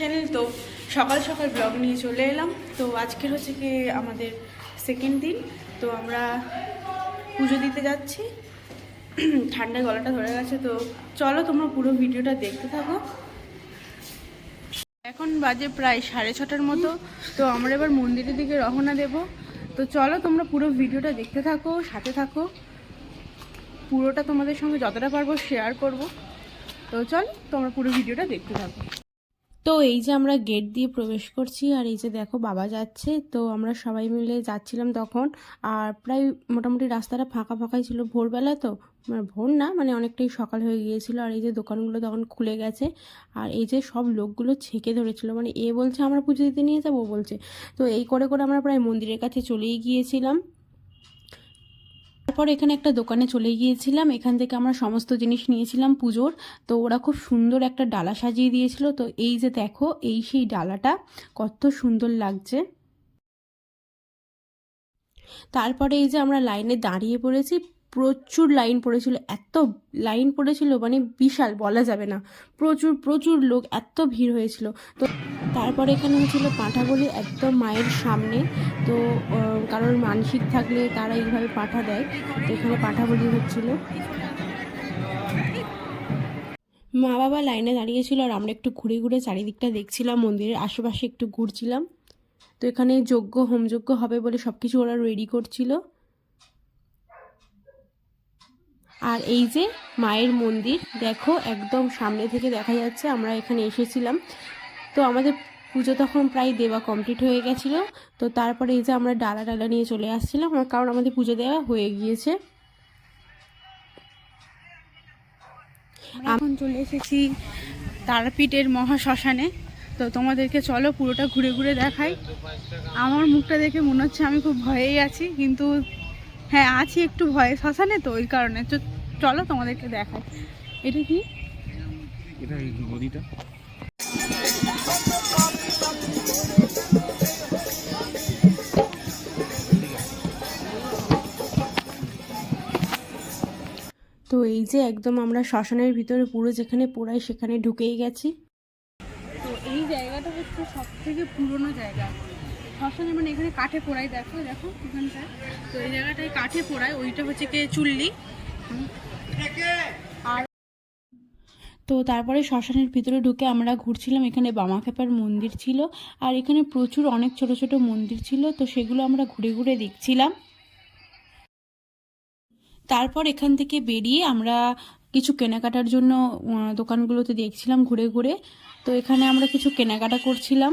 Channel তো সকাল সকাল ব্লগ নিয়ে চলে এলাম। তো আজকের হচ্ছে কি আমাদের সেকেন্ড দিন, তো আমরা পুজো দিতে যাচ্ছি। ঠান্ডায় গলাটা ধরে গেছে, তো চলো তোমরা পুরো ভিডিওটা দেখতে থাকো। এখন বাজে প্রায় সাড়ে ছটার মতো, তো আমরা এবার মন্দিরের দিকে রওনা দেব। তো চলো তোমরা পুরো ভিডিওটা দেখতে থাকো, সাথে থাকো। পুরোটা তোমাদের সঙ্গে যতটা পারব শেয়ার করব। তো চল তোমরা পুরো ভিডিওটা দেখতে থাকো। তো এই যে আমরা গেট দিয়ে প্রবেশ করছি আর এই যে দেখো বাবা যাচ্ছে, তো আমরা সবাই মিলে যাচ্ছিলাম তখন। আর প্রায় মোটামুটি রাস্তাটা ফাঁকা ফাঁকাই ছিল ভোরবেলা তো মানে ভোর না মানে অনেকটাই সকাল হয়ে গিয়েছিল। আর এই যে দোকানগুলো তখন খুলে গেছে। আর এই যে সব লোকগুলো ছেঁকে ধরেছিল মানে এ বলছে, আমরা পুজো দিতে নিয়ে যাব বলছে। তো এই করে করে আমরা প্রায় মন্দিরের কাছে চলেই গিয়েছিলাম। তারপর এখানে একটা দোকানে চলে গিয়েছিলাম। এখান থেকে আমরা সমস্ত জিনিস নিয়েছিলাম পুজোর। তো ওরা খুব সুন্দর একটা ডালা সাজিয়ে দিয়েছিল। তো এই যে দেখো, এই সেই ডালাটা কত সুন্দর লাগছে। তারপরে এই যে আমরা লাইনে দাঁড়িয়ে পড়েছি প্রচুর লাইন পড়েছিল, এত লাইন পড়েছিল মানে বিশাল বলা যাবে না। প্রচুর প্রচুর লোক, এত ভিড় হয়েছিল। তো তারপরে এখানে হয়েছিল পাঁঠাগুলি একদম মায়ের সামনে। তো কারোর মানসিক থাকলে তারা এইভাবে পাঠা দেয়। তো এখানে পাঠা বলি হচ্ছিল। মা বাবা লাইনে দাঁড়িয়েছিল আর আমরা একটু ঘুরে ঘুরে চারিদিকটা দেখছিলাম, মন্দিরের আশেপাশে একটু ঘুরছিলাম। তো এখানে যজ্ঞ, হোমযজ্ঞ হবে বলে সব কিছু ওরা রেডি করছিল। আর এই যে মায়ের মন্দির, দেখো একদম সামনে থেকে দেখা যাচ্ছে আমরা এখানে এসেছিলাম। তো আমাদের পুজো তখন প্রায় দেওয়া কমপ্লিট হয়ে গেছিল। তো তারপরে এই যে আমরা ডালা ডালা নিয়ে চলে আসছিলাম কারণ আমাদের পুজো দেওয়া হয়ে গিয়েছে। এখন চলে এসেছি তারাপীঠের মহা শ্মশানে তো তোমাদেরকে চলো পুরোটা ঘুরে ঘুরে দেখাই। আমার মুখটা দেখে মনে হচ্ছে আমি খুব ভয়েই আছি, কিন্তু হ্যাঁ আছি একটু ভয়ে শ্মশানে তো ওই কারণে। চলো তোমাদেরকে দেখাই। এটা কি? এটা নদীটা। তো এই যে একদম আমরা শ্মশানের ভিতরে পুরো যেখানে পোড়াই সেখানে ঢুকেই গেছি। তো এই জায়গাটা হচ্ছে সব থেকে পুরনো জায়গা। শ্মশানে মানে এখানে কাঠে পোড়াই দেখো দেখো এখানটায় তো এই জায়গাটায় কাঠে পোড়ায়, ওইটা হচ্ছে কে চুল্লি। আর তো তারপরে শ্মশানের ভিতরে ঢুকে আমরা ঘুরছিলাম, এখানে বামাখ্যাপার মন্দির ছিল, আর এখানে প্রচুর অনেক ছোট ছোট মন্দির ছিল, তো সেগুলো আমরা ঘুরে ঘুরে দেখছিলাম। তারপর এখান থেকে বেরিয়ে আমরা কিছু কেনাকাটার জন্য দোকানগুলোতে দেখছিলাম ঘুরে ঘুরে। তো এখানে আমরা কিছু কেনাকাটা করছিলাম।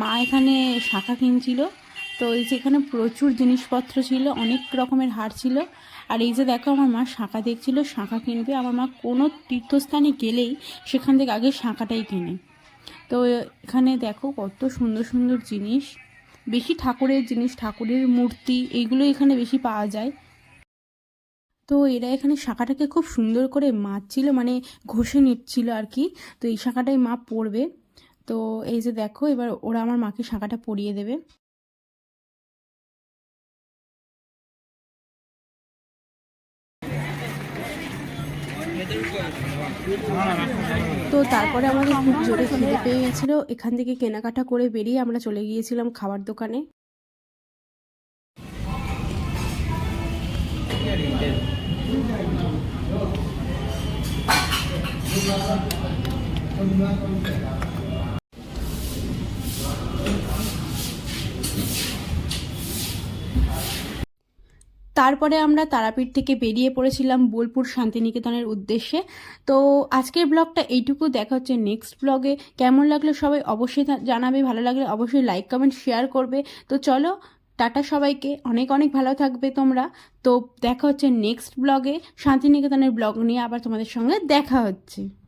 মা এখানে শাখা কিনছিল। তো এই যে এখানে প্রচুর জিনিসপত্র ছিল, অনেক রকমের হার ছিল। আর এই যে দেখো, আমার মা শাঁখা দেখছিল, শাঁখা কিনবে। আমার মা কোনো তীর্থস্থানে গেলেই সেখান থেকে আগে শাঁখাটাই কেনে। তো এখানে দেখো কত সুন্দর সুন্দর জিনিস। বেশি ঠাকুরের জিনিস, ঠাকুরের মূর্তি এইগুলো এখানে বেশি পাওয়া যায়। তো এরা এখানে শাখাটাকে খুব সুন্দর করে মারছিল মানে ঘষে নিচ্ছিল আর কি তো এই শাখাটাই মা পরবে তো এই যে দেখো, এবার ওরা আমার মাকে শাখাটা পরিয়ে দেবে। তো তারপরে আমাদের খুব জোরে খিদে পেয়ে গেছিল। এখান থেকে কেনাকাটা করে বেরিয়ে আমরা চলে গিয়েছিলাম খাবার দোকানে। তারপরে আমরা তারাপীঠ থেকে বেরিয়ে পড়েছিলাম বোলপুর শান্তিনিকেতনের উদ্দেশ্যে। তো আজকের ব্লগটা এইটুকু, দেখা হচ্ছে নেক্সট ব্লগে। কেমন লাগল সবাই অবশ্যই জানাবে, ভালো লাগলে অবশ্যই লাইক কমেন্ট শেয়ার করবে। তো চলো টাটা সবাইকে। অনেক অনেক ভালো থাকবে তোমরা। তো দেখা হচ্ছে নেক্সট ব্লগে শান্তিনিকেতনের ব্লগ নিয়ে আবার তোমাদের সঙ্গে দেখা হচ্ছে।